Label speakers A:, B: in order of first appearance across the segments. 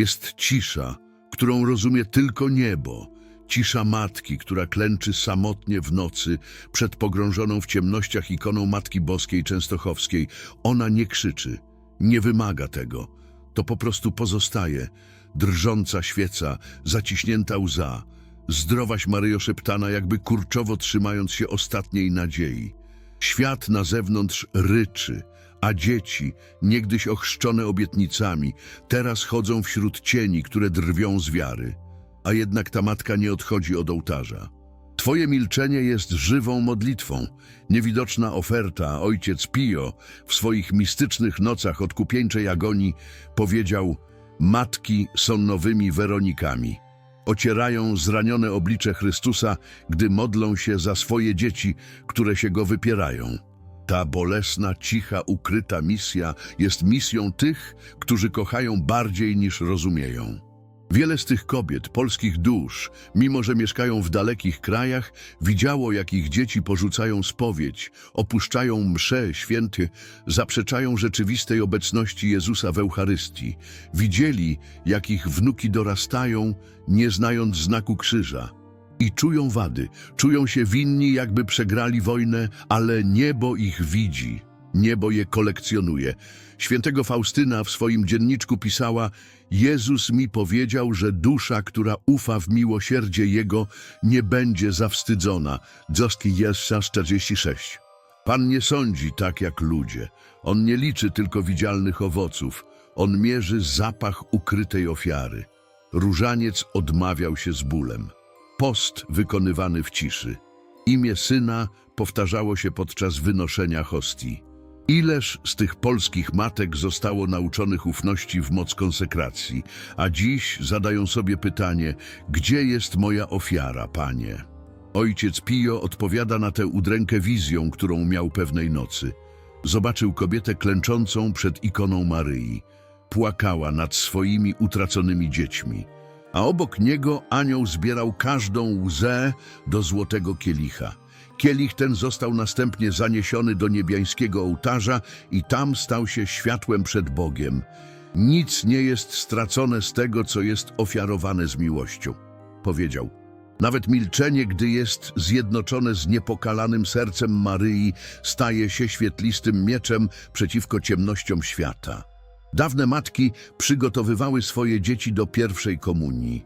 A: Jest cisza, którą rozumie tylko niebo. Cisza matki, która klęczy samotnie w nocy przed pogrążoną w ciemnościach ikoną Matki Boskiej Częstochowskiej. Ona nie krzyczy, nie wymaga tego. To po prostu pozostaje. Drżąca świeca, zaciśnięta łza. Zdrowaś Maryjo szeptana, jakby kurczowo trzymając się ostatniej nadziei. Świat na zewnątrz ryczy, a dzieci, niegdyś ochrzczone obietnicami, teraz chodzą wśród cieni, które drwią z wiary. A jednak ta matka nie odchodzi od ołtarza. Twoje milczenie jest żywą modlitwą. Niewidoczna oferta, ojciec Pio w swoich mistycznych nocach odkupieńczej agonii powiedział Matki są nowymi Weronikami. Ocierają zranione oblicze Chrystusa, gdy modlą się za swoje dzieci, które się Go wypierają. Ta bolesna, cicha, ukryta misja jest misją tych, którzy kochają bardziej niż rozumieją. Wiele z tych kobiet, polskich dusz, mimo że mieszkają w dalekich krajach, widziało, jak ich dzieci porzucają spowiedź, opuszczają msze święty, zaprzeczają rzeczywistej obecności Jezusa w Eucharystii. Widzieli, jak ich wnuki dorastają, nie znając znaku krzyża. I czują wady, czują się winni, jakby przegrali wojnę, ale niebo ich widzi, niebo je kolekcjonuje. Świętego Faustyna w swoim dzienniczku pisała Jezus mi powiedział, że dusza, która ufa w miłosierdzie Jego, nie będzie zawstydzona. Dzioski Jessa 46. Pan nie sądzi tak jak ludzie. On nie liczy tylko widzialnych owoców. On mierzy zapach ukrytej ofiary. Różaniec odmawiał się z bólem. Post wykonywany w ciszy. Imię syna powtarzało się podczas wynoszenia hostii. Ileż z tych polskich matek zostało nauczonych ufności w moc konsekracji, a dziś zadają sobie pytanie, gdzie jest moja ofiara, panie? Ojciec Pio odpowiada na tę udrękę wizją, którą miał pewnej nocy. Zobaczył kobietę klęczącą przed ikoną Maryi. Płakała nad swoimi utraconymi dziećmi a obok niego anioł zbierał każdą łzę do złotego kielicha. Kielich ten został następnie zaniesiony do niebiańskiego ołtarza i tam stał się światłem przed Bogiem. Nic nie jest stracone z tego, co jest ofiarowane z miłością, powiedział. Nawet milczenie, gdy jest zjednoczone z niepokalanym sercem Maryi, staje się świetlistym mieczem przeciwko ciemnościom świata. Dawne matki przygotowywały swoje dzieci do pierwszej komunii.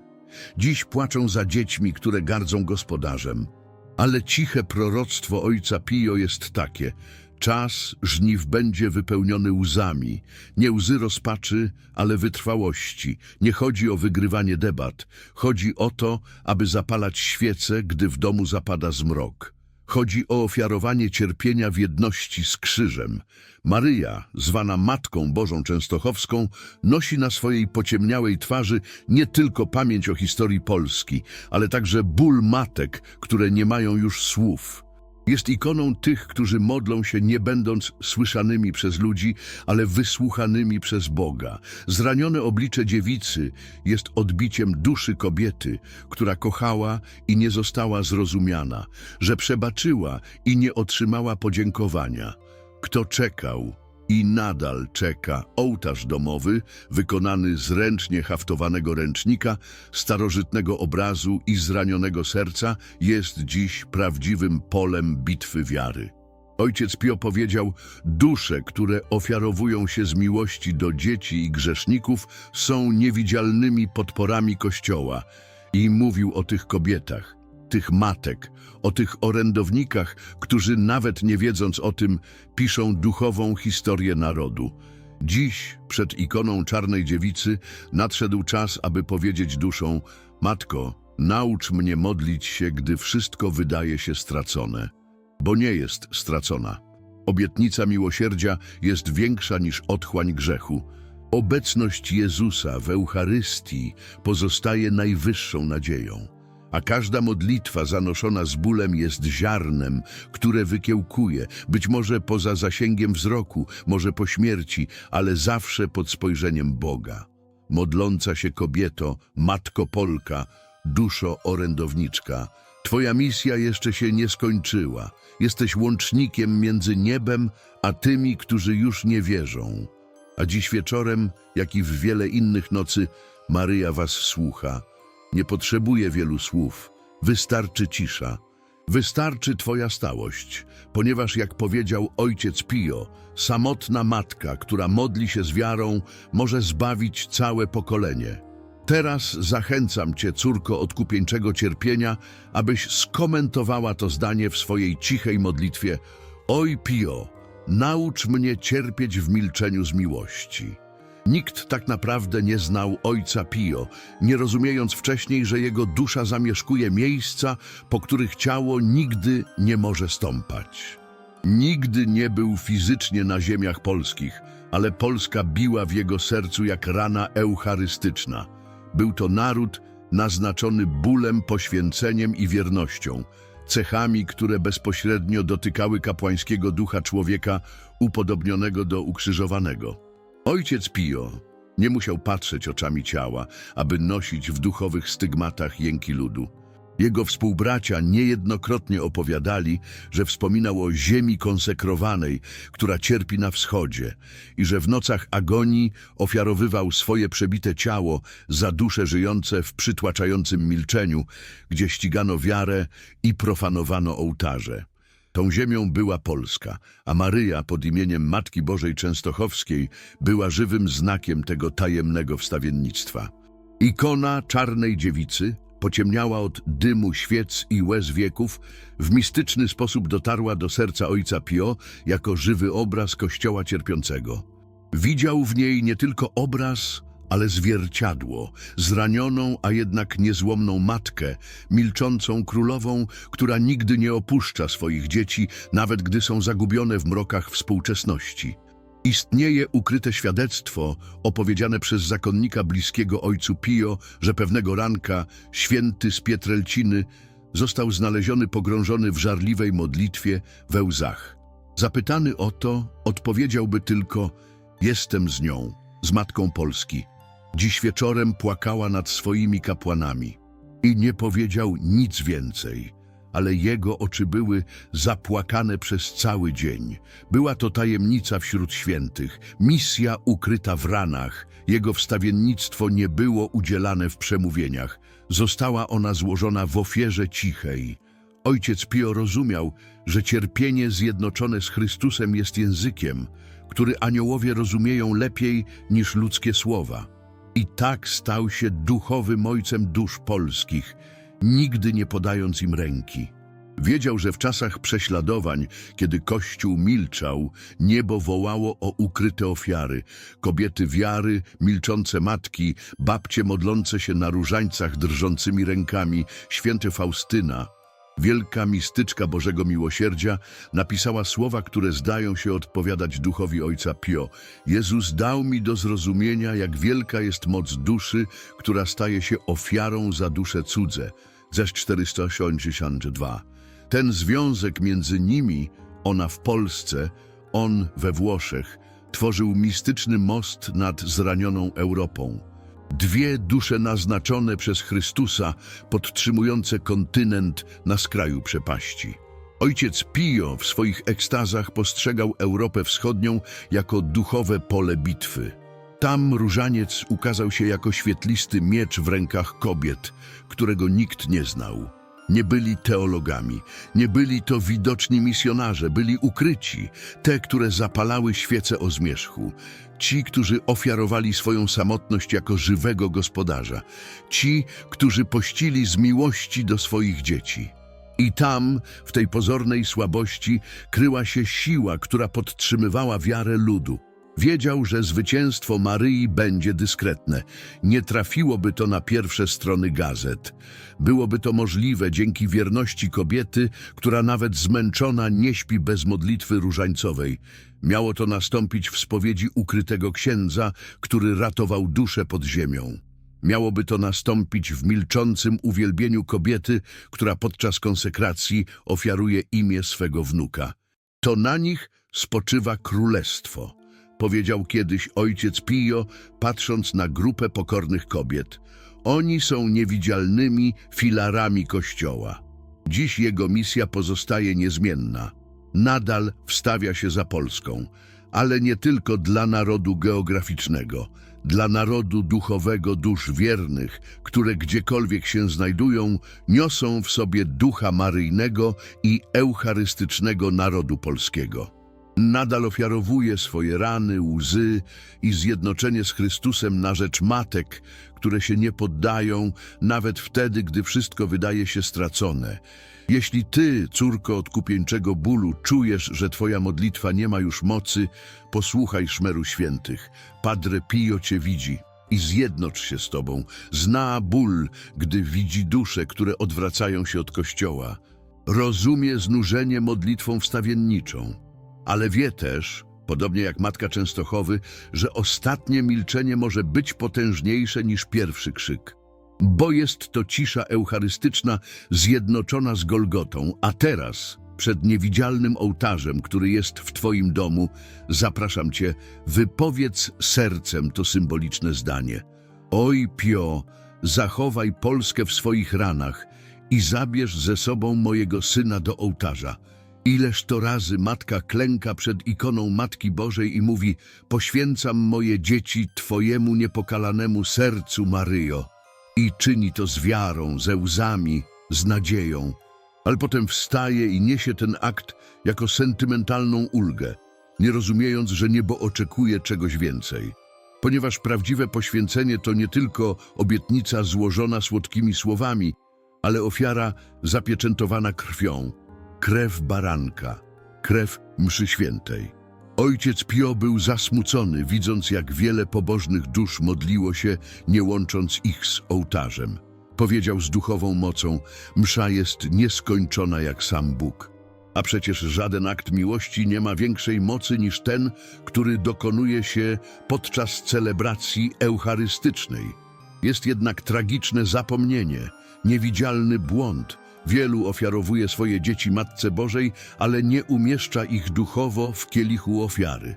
A: Dziś płaczą za dziećmi, które gardzą gospodarzem. Ale ciche proroctwo ojca Pio jest takie. Czas żniw będzie wypełniony łzami. Nie łzy rozpaczy, ale wytrwałości. Nie chodzi o wygrywanie debat. Chodzi o to, aby zapalać świece, gdy w domu zapada zmrok. Chodzi o ofiarowanie cierpienia w jedności z krzyżem. Maryja, zwana Matką Bożą Częstochowską, nosi na swojej pociemniałej twarzy nie tylko pamięć o historii Polski, ale także ból matek, które nie mają już słów. Jest ikoną tych, którzy modlą się nie będąc słyszanymi przez ludzi, ale wysłuchanymi przez Boga. Zranione oblicze dziewicy jest odbiciem duszy kobiety, która kochała i nie została zrozumiana, że przebaczyła i nie otrzymała podziękowania. Kto czekał i nadal czeka ołtarz domowy, wykonany z ręcznie haftowanego ręcznika, starożytnego obrazu i zranionego serca, jest dziś prawdziwym polem bitwy wiary. Ojciec Pio powiedział, dusze, które ofiarowują się z miłości do dzieci i grzeszników, są niewidzialnymi podporami Kościoła. I mówił o tych kobietach, tych matek, o tych orędownikach, którzy nawet nie wiedząc o tym, piszą duchową historię narodu. Dziś, przed ikoną Czarnej Dziewicy, nadszedł czas, aby powiedzieć duszą, Matko, naucz mnie modlić się, gdy wszystko wydaje się stracone. Bo nie jest stracona. Obietnica miłosierdzia jest większa niż otchłań grzechu. Obecność Jezusa w Eucharystii pozostaje najwyższą nadzieją a każda modlitwa zanoszona z bólem jest ziarnem, które wykiełkuje, być może poza zasięgiem wzroku, może po śmierci, ale zawsze pod spojrzeniem Boga. Modląca się kobieto, matko Polka, duszo orędowniczka, Twoja misja jeszcze się nie skończyła. Jesteś łącznikiem między niebem a tymi, którzy już nie wierzą. A dziś wieczorem, jak i w wiele innych nocy, Maryja was słucha. Nie potrzebuje wielu słów. Wystarczy cisza. Wystarczy Twoja stałość, ponieważ jak powiedział ojciec Pio, samotna matka, która modli się z wiarą, może zbawić całe pokolenie. Teraz zachęcam Cię, córko odkupieńczego cierpienia, abyś skomentowała to zdanie w swojej cichej modlitwie. Oj Pio, naucz mnie cierpieć w milczeniu z miłości. Nikt tak naprawdę nie znał ojca Pio, nie rozumiejąc wcześniej, że jego dusza zamieszkuje miejsca, po których ciało nigdy nie może stąpać. Nigdy nie był fizycznie na ziemiach polskich, ale Polska biła w jego sercu jak rana eucharystyczna. Był to naród naznaczony bólem, poświęceniem i wiernością, cechami, które bezpośrednio dotykały kapłańskiego ducha człowieka upodobnionego do ukrzyżowanego. Ojciec Pio nie musiał patrzeć oczami ciała, aby nosić w duchowych stygmatach jęki ludu. Jego współbracia niejednokrotnie opowiadali, że wspominał o ziemi konsekrowanej, która cierpi na wschodzie i że w nocach agonii ofiarowywał swoje przebite ciało za dusze żyjące w przytłaczającym milczeniu, gdzie ścigano wiarę i profanowano ołtarze. Tą ziemią była Polska, a Maryja pod imieniem Matki Bożej Częstochowskiej była żywym znakiem tego tajemnego wstawiennictwa. Ikona czarnej dziewicy pociemniała od dymu świec i łez wieków, w mistyczny sposób dotarła do serca ojca Pio jako żywy obraz Kościoła cierpiącego. Widział w niej nie tylko obraz, ale zwierciadło, zranioną, a jednak niezłomną matkę, milczącą królową, która nigdy nie opuszcza swoich dzieci, nawet gdy są zagubione w mrokach współczesności. Istnieje ukryte świadectwo opowiedziane przez zakonnika bliskiego ojcu Pio, że pewnego ranka święty z Pietrelciny został znaleziony pogrążony w żarliwej modlitwie we łzach. Zapytany o to, odpowiedziałby tylko: Jestem z nią, z matką Polski. Dziś wieczorem płakała nad swoimi kapłanami i nie powiedział nic więcej, ale jego oczy były zapłakane przez cały dzień. Była to tajemnica wśród świętych, misja ukryta w ranach. Jego wstawiennictwo nie było udzielane w przemówieniach. Została ona złożona w ofierze cichej. Ojciec Pio rozumiał, że cierpienie zjednoczone z Chrystusem jest językiem, który aniołowie rozumieją lepiej niż ludzkie słowa. I tak stał się duchowym ojcem dusz polskich, nigdy nie podając im ręki. Wiedział, że w czasach prześladowań, kiedy Kościół milczał, niebo wołało o ukryte ofiary. Kobiety wiary, milczące matki, babcie modlące się na różańcach drżącymi rękami, święte Faustyna. Wielka mistyczka Bożego Miłosierdzia napisała słowa, które zdają się odpowiadać duchowi Ojca Pio. Jezus dał mi do zrozumienia, jak wielka jest moc duszy, która staje się ofiarą za dusze cudze. Zesz 482. Ten związek między nimi, ona w Polsce, on we Włoszech, tworzył mistyczny most nad zranioną Europą. Dwie dusze naznaczone przez Chrystusa, podtrzymujące kontynent na skraju przepaści. Ojciec Pio w swoich ekstazach postrzegał Europę Wschodnią jako duchowe pole bitwy. Tam różaniec ukazał się jako świetlisty miecz w rękach kobiet, którego nikt nie znał. Nie byli teologami, nie byli to widoczni misjonarze, byli ukryci, te, które zapalały świece o zmierzchu, ci, którzy ofiarowali swoją samotność jako żywego gospodarza, ci, którzy pościli z miłości do swoich dzieci. I tam, w tej pozornej słabości, kryła się siła, która podtrzymywała wiarę ludu. Wiedział, że zwycięstwo Maryi będzie dyskretne. Nie trafiłoby to na pierwsze strony gazet. Byłoby to możliwe dzięki wierności kobiety, która nawet zmęczona nie śpi bez modlitwy różańcowej. Miało to nastąpić w spowiedzi ukrytego księdza, który ratował duszę pod ziemią. Miałoby to nastąpić w milczącym uwielbieniu kobiety, która podczas konsekracji ofiaruje imię swego wnuka. To na nich spoczywa królestwo, powiedział kiedyś ojciec Pio, patrząc na grupę pokornych kobiet. Oni są niewidzialnymi filarami Kościoła. Dziś jego misja pozostaje niezmienna. Nadal wstawia się za Polską, ale nie tylko dla narodu geograficznego. dla narodu duchowego dusz wiernych, które gdziekolwiek się znajdują, niosą w sobie ducha maryjnego i eucharystycznego narodu polskiego. Nadal ofiarowuje swoje rany, łzy i zjednoczenie z Chrystusem na rzecz matek, które się nie poddają, nawet wtedy, gdy wszystko wydaje się stracone. Jeśli ty, córko odkupieńczego bólu, czujesz, że twoja modlitwa nie ma już mocy, posłuchaj szmeru świętych. Padre Pio cię widzi i zjednocz się z tobą. Zna ból, gdy widzi dusze, które odwracają się od Kościoła. Rozumie znużenie modlitwą wstawienniczą, ale wie też, podobnie jak Matka Częstochowy, że ostatnie milczenie może być potężniejsze niż pierwszy krzyk. Bo jest to cisza eucharystyczna zjednoczona z Golgotą, a teraz, przed niewidzialnym ołtarzem, który jest w Twoim domu, zapraszam Cię, wypowiedz sercem to symboliczne zdanie. Oj, Pio, zachowaj Polskę w swoich ranach i zabierz ze sobą mojego syna do ołtarza. Ileż to razy matka klęka przed ikoną Matki Bożej i mówi: Poświęcam moje dzieci Twojemu niepokalanemu sercu, Maryjo. I czyni to z wiarą, ze łzami, z nadzieją. Ale potem wstaje i niesie ten akt jako sentymentalną ulgę, nie rozumiejąc, że niebo oczekuje czegoś więcej. Ponieważ prawdziwe poświęcenie to nie tylko obietnica złożona słodkimi słowami, ale ofiara zapieczętowana krwią, krew baranka, krew mszy świętej. Ojciec Pio był zasmucony, widząc jak wiele pobożnych dusz modliło się, nie łącząc ich z ołtarzem. Powiedział z duchową mocą, msza jest nieskończona jak sam Bóg. A przecież żaden akt miłości nie ma większej mocy niż ten, który dokonuje się podczas celebracji eucharystycznej. Jest jednak tragiczne zapomnienie, niewidzialny błąd. Wielu ofiarowuje swoje dzieci Matce Bożej, ale nie umieszcza ich duchowo w kielichu ofiary.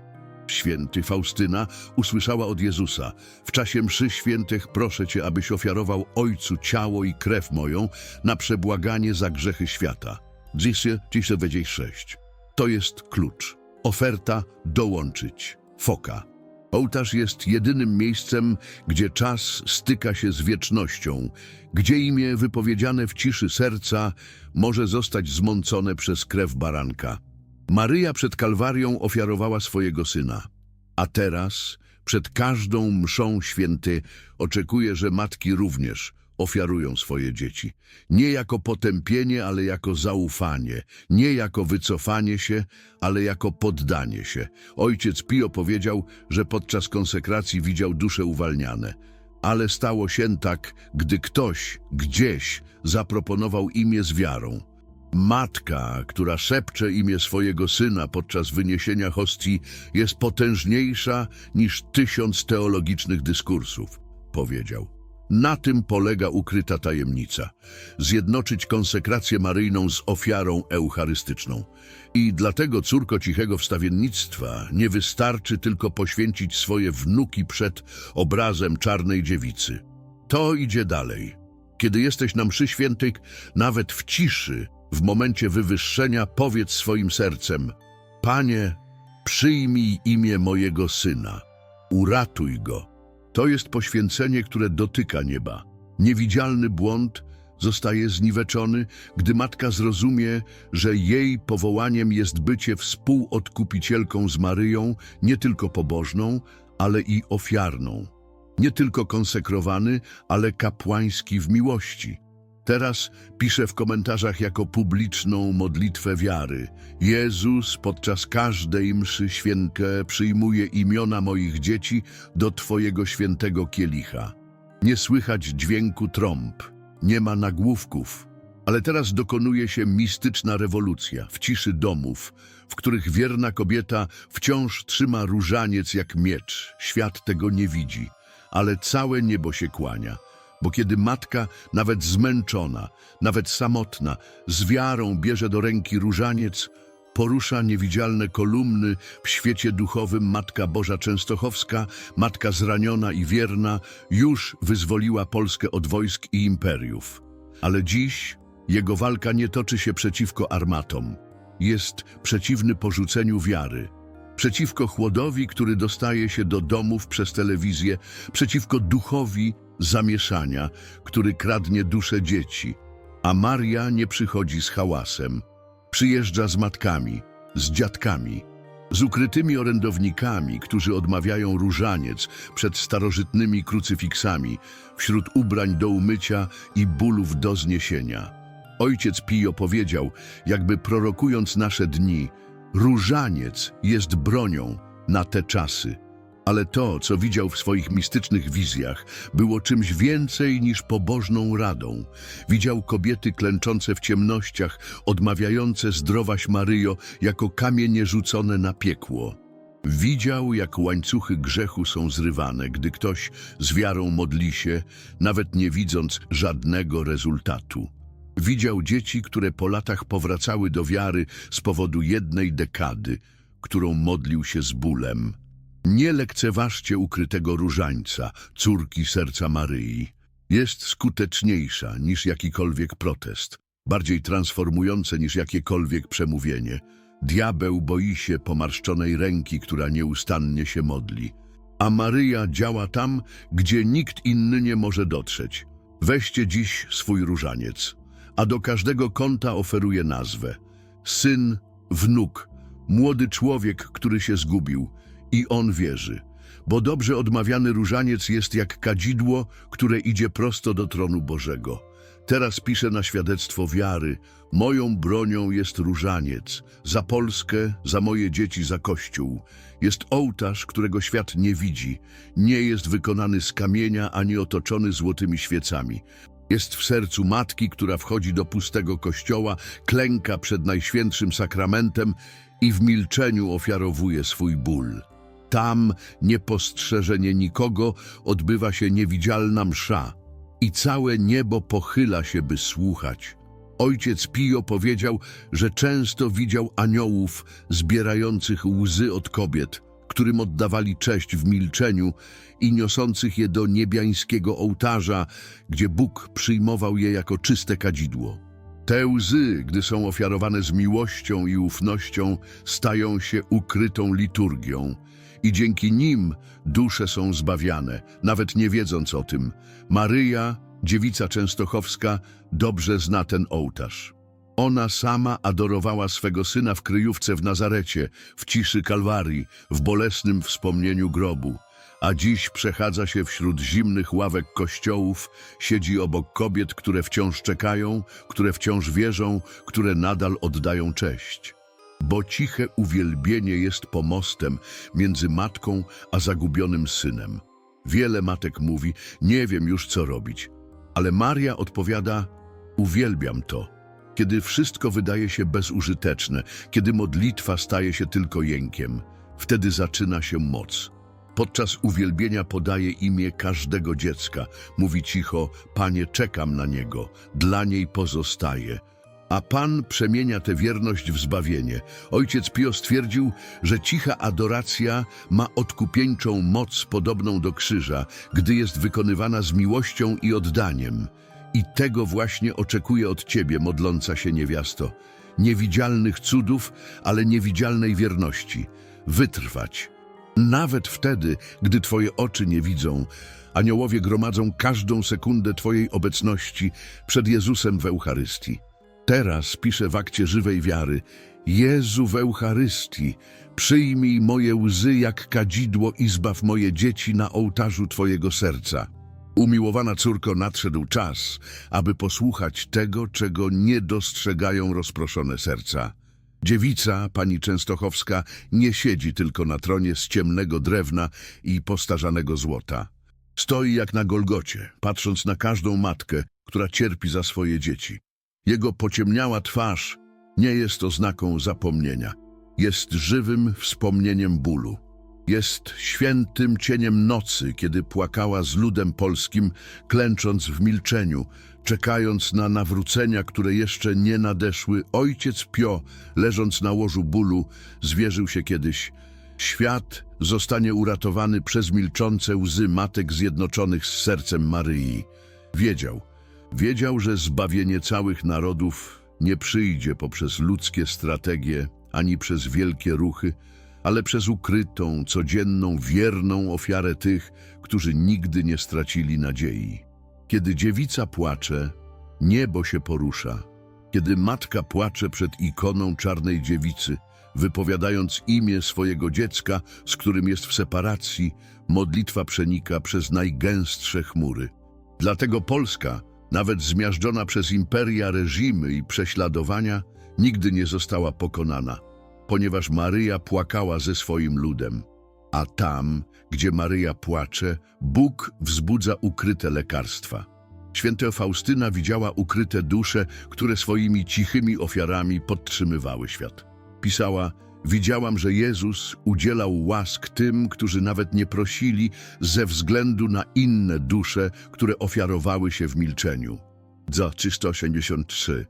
A: Święty Faustyna usłyszała od Jezusa: W czasie mszy świętych proszę Cię, abyś ofiarował Ojcu ciało i krew moją na przebłaganie za grzechy świata. 1026. To jest klucz. Oferta dołączyć. Foka. Ołtarz jest jedynym miejscem, gdzie czas styka się z wiecznością, gdzie imię wypowiedziane w ciszy serca może zostać zmącone przez krew baranka. Maryja przed Kalwarią ofiarowała swojego syna, a teraz przed każdą mszą święty oczekuje, że matki również ofiarują swoje dzieci. Nie jako potępienie, ale jako zaufanie. Nie jako wycofanie się, ale jako poddanie się. Ojciec Pio powiedział, że podczas konsekracji widział dusze uwalniane. Ale stało się tak, gdy ktoś, gdzieś zaproponował imię z wiarą. Matka, która szepcze imię swojego syna podczas wyniesienia hostii, jest potężniejsza niż tysiąc teologicznych dyskursów, powiedział. Na tym polega ukryta tajemnica. Zjednoczyć konsekrację maryjną z ofiarą eucharystyczną. I dlatego, córko cichego wstawiennictwa, nie wystarczy tylko poświęcić swoje wnuki przed obrazem czarnej dziewicy. To idzie dalej. Kiedy jesteś na mszy świętej, nawet w ciszy, w momencie wywyższenia, powiedz swoim sercem: Panie, przyjmij imię mojego syna, uratuj go. To jest poświęcenie, które dotyka nieba. Niewidzialny błąd zostaje zniweczony, gdy matka zrozumie, że jej powołaniem jest bycie współodkupicielką z Maryją, nie tylko pobożną, ale i ofiarną. Nie tylko konsekrowany, ale kapłański w miłości. Teraz piszę w komentarzach jako publiczną modlitwę wiary. Jezus podczas każdej mszy świętej przyjmuje imiona moich dzieci do Twojego świętego kielicha. Nie słychać dźwięku trąb, nie ma nagłówków, ale teraz dokonuje się mistyczna rewolucja w ciszy domów, w których wierna kobieta wciąż trzyma różaniec jak miecz. Świat tego nie widzi, ale całe niebo się kłania. Bo kiedy matka, nawet zmęczona, nawet samotna, z wiarą bierze do ręki różaniec, porusza niewidzialne kolumny w świecie duchowym Matka Boża Częstochowska, matka zraniona i wierna, już wyzwoliła Polskę od wojsk i imperiów. Ale dziś jego walka nie toczy się przeciwko armatom. Jest przeciwny porzuceniu wiary. przeciwko chłodowi, który dostaje się do domów przez telewizję, przeciwko duchowi zamieszania, który kradnie dusze dzieci. A Maria nie przychodzi z hałasem. Przyjeżdża z matkami, z dziadkami, z ukrytymi orędownikami, którzy odmawiają różaniec przed starożytnymi krucyfiksami, wśród ubrań do umycia i bólów do zniesienia. Ojciec Pio powiedział, jakby prorokując nasze dni, różaniec jest bronią na te czasy. Ale to, co widział w swoich mistycznych wizjach, było czymś więcej niż pobożną radą. Widział kobiety klęczące w ciemnościach, odmawiające zdrowaś Maryjo jako kamienie rzucone na piekło. Widział, jak łańcuchy grzechu są zrywane, gdy ktoś z wiarą modli się, nawet nie widząc żadnego rezultatu. Widział dzieci, które po latach powracały do wiary z powodu jednej dekady, którą modlił się z bólem. Nie lekceważcie ukrytego różańca, córki serca Maryi. Jest skuteczniejsza niż jakikolwiek protest, bardziej transformujące niż jakiekolwiek przemówienie. Diabeł boi się pomarszczonej ręki, która nieustannie się modli. A Maryja działa tam, gdzie nikt inny nie może dotrzeć. Weźcie dziś swój różaniec, a do każdego kąta oferuje nazwę. Syn, wnuk, młody człowiek, który się zgubił i on wierzy. Bo dobrze odmawiany różaniec jest jak kadzidło, które idzie prosto do tronu Bożego. Teraz piszę na świadectwo wiary. Moją bronią jest różaniec. Za Polskę, za moje dzieci, za Kościół. Jest ołtarz, którego świat nie widzi. Nie jest wykonany z kamienia, ani otoczony złotymi świecami. Jest w sercu matki, która wchodzi do pustego kościoła, klęka przed Najświętszym Sakramentem i w milczeniu ofiarowuje swój ból. Tam, niepostrzeżenie nikogo, odbywa się niewidzialna msza i całe niebo pochyla się, by słuchać. Ojciec Pio powiedział, że często widział aniołów zbierających łzy od kobiet, którym oddawali cześć w milczeniu i niosących je do niebiańskiego ołtarza, gdzie Bóg przyjmował je jako czyste kadzidło. Te łzy, gdy są ofiarowane z miłością i ufnością, stają się ukrytą liturgią i dzięki nim dusze są zbawiane, nawet nie wiedząc o tym. Maryja, dziewica częstochowska, dobrze zna ten ołtarz. Ona sama adorowała swego syna w kryjówce w Nazarecie, w ciszy Kalwarii, w bolesnym wspomnieniu grobu. A dziś przechadza się wśród zimnych ławek kościołów, siedzi obok kobiet, które wciąż czekają, które wciąż wierzą, które nadal oddają cześć. Bo ciche uwielbienie jest pomostem między matką a zagubionym synem. Wiele matek mówi, nie wiem już co robić, ale Maria odpowiada, uwielbiam to. Kiedy wszystko wydaje się bezużyteczne, kiedy modlitwa staje się tylko jękiem, wtedy zaczyna się moc. Podczas uwielbienia podaje imię każdego dziecka. Mówi cicho, Panie, czekam na niego, dla niej pozostaje. A Pan przemienia tę wierność w zbawienie. Ojciec Pio stwierdził, że cicha adoracja ma odkupieńczą moc podobną do krzyża, gdy jest wykonywana z miłością i oddaniem. I tego właśnie oczekuje od Ciebie, modląca się niewiasto. Niewidzialnych cudów, ale niewidzialnej wierności. Wytrwać. Nawet wtedy, gdy Twoje oczy nie widzą, aniołowie gromadzą każdą sekundę Twojej obecności przed Jezusem w Eucharystii. Teraz piszę w akcie żywej wiary, Jezu w Eucharystii, przyjmij moje łzy jak kadzidło i zbaw moje dzieci na ołtarzu Twojego serca. Umiłowana córko, nadszedł czas, aby posłuchać tego, czego nie dostrzegają rozproszone serca. Dziewica, pani Częstochowska, nie siedzi tylko na tronie z ciemnego drewna i postarzanego złota. Stoi jak na Golgocie, patrząc na każdą matkę, która cierpi za swoje dzieci. Jego pociemniała twarz nie jest oznaką zapomnienia. Jest żywym wspomnieniem bólu. Jest świętym cieniem nocy, kiedy płakała z ludem polskim, klęcząc w milczeniu, czekając na nawrócenia, które jeszcze nie nadeszły. Ojciec Pio, leżąc na łożu bólu, zwierzył się kiedyś. Świat zostanie uratowany przez milczące łzy matek zjednoczonych z sercem Maryi. Wiedział, wiedział, że zbawienie całych narodów nie przyjdzie poprzez ludzkie strategie ani przez wielkie ruchy, ale przez ukrytą, codzienną, wierną ofiarę tych, którzy nigdy nie stracili nadziei. Kiedy dziewica płacze, niebo się porusza. Kiedy matka płacze przed ikoną czarnej dziewicy, wypowiadając imię swojego dziecka, z którym jest w separacji, modlitwa przenika przez najgęstsze chmury. Dlatego Polska, nawet zmiażdżona przez imperia, reżimy i prześladowania, nigdy nie została pokonana, ponieważ Maryja płakała ze swoim ludem. A tam, gdzie Maryja płacze, Bóg wzbudza ukryte lekarstwa. Święta Faustyna widziała ukryte dusze, które swoimi cichymi ofiarami podtrzymywały świat. Pisała, widziałam, że Jezus udzielał łask tym, którzy nawet nie prosili, ze względu na inne dusze, które ofiarowały się w milczeniu. Za 383.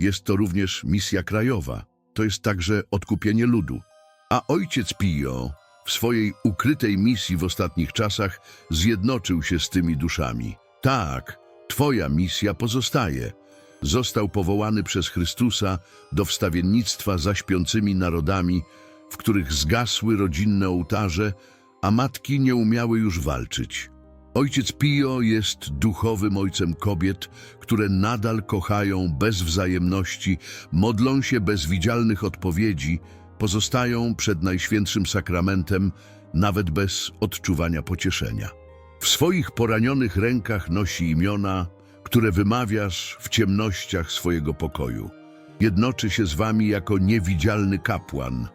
A: Jest to również misja krajowa. To jest także odkupienie ludu. A ojciec Pio w swojej ukrytej misji w ostatnich czasach zjednoczył się z tymi duszami. Tak, twoja misja pozostaje. Został powołany przez Chrystusa do wstawiennictwa za śpiącymi narodami, w których zgasły rodzinne ołtarze, a matki nie umiały już walczyć. Ojciec Pio jest duchowym ojcem kobiet, które nadal kochają bez wzajemności, modlą się bez widzialnych odpowiedzi, pozostają przed Najświętszym Sakramentem, nawet bez odczuwania pocieszenia. W swoich poranionych rękach nosi imiona, które wymawiasz w ciemnościach swojego pokoju. Jednoczy się z wami jako niewidzialny kapłan,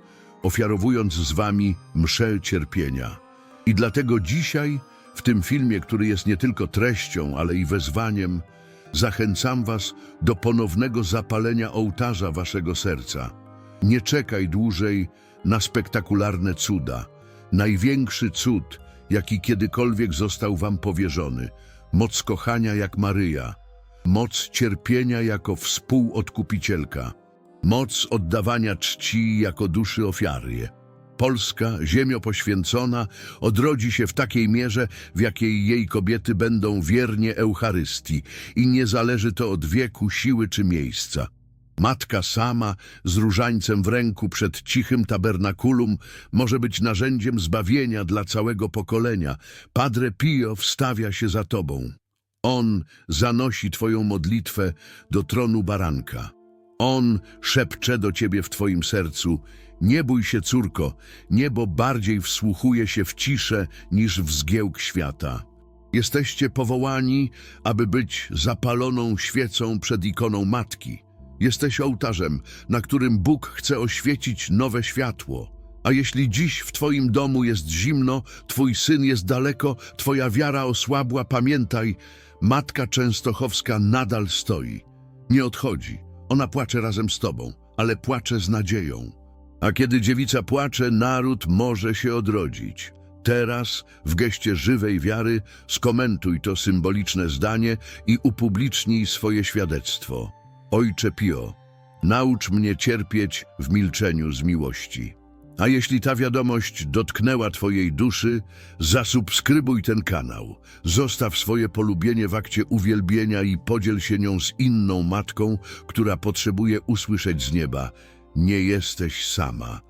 A: ofiarowując z wami mszę cierpienia. I dlatego dzisiaj, w tym filmie, który jest nie tylko treścią, ale i wezwaniem, zachęcam was do ponownego zapalenia ołtarza waszego serca. Nie czekaj dłużej na spektakularne cuda. Największy cud, jaki kiedykolwiek został wam powierzony. Moc kochania jak Maryja. Moc cierpienia jako współodkupicielka. Moc oddawania czci jako duszy ofiary. Polska, ziemio poświęcona, odrodzi się w takiej mierze, w jakiej jej kobiety będą wiernie Eucharystii i nie zależy to od wieku, siły czy miejsca. Matka sama, z różańcem w ręku przed cichym tabernakulum, może być narzędziem zbawienia dla całego pokolenia. Padre Pio wstawia się za tobą. On zanosi twoją modlitwę do tronu baranka. On szepcze do ciebie w twoim sercu, nie bój się, córko, niebo bardziej wsłuchuje się w ciszę niż w zgiełk świata. Jesteście powołani, aby być zapaloną świecą przed ikoną Matki. Jesteś ołtarzem, na którym Bóg chce oświecić nowe światło. A jeśli dziś w Twoim domu jest zimno, Twój syn jest daleko, Twoja wiara osłabła, pamiętaj, Matka Częstochowska nadal stoi. Nie odchodzi. Ona płacze razem z Tobą, ale płacze z nadzieją. A kiedy dziewica płacze, naród może się odrodzić. Teraz, w geście żywej wiary, skomentuj to symboliczne zdanie i upublicznij swoje świadectwo. Ojcze Pio, naucz mnie cierpieć w milczeniu z miłości. A jeśli ta wiadomość dotknęła Twojej duszy, zasubskrybuj ten kanał, zostaw swoje polubienie w akcie uwielbienia i podziel się nią z inną matką, która potrzebuje usłyszeć z nieba. Nie jesteś sama.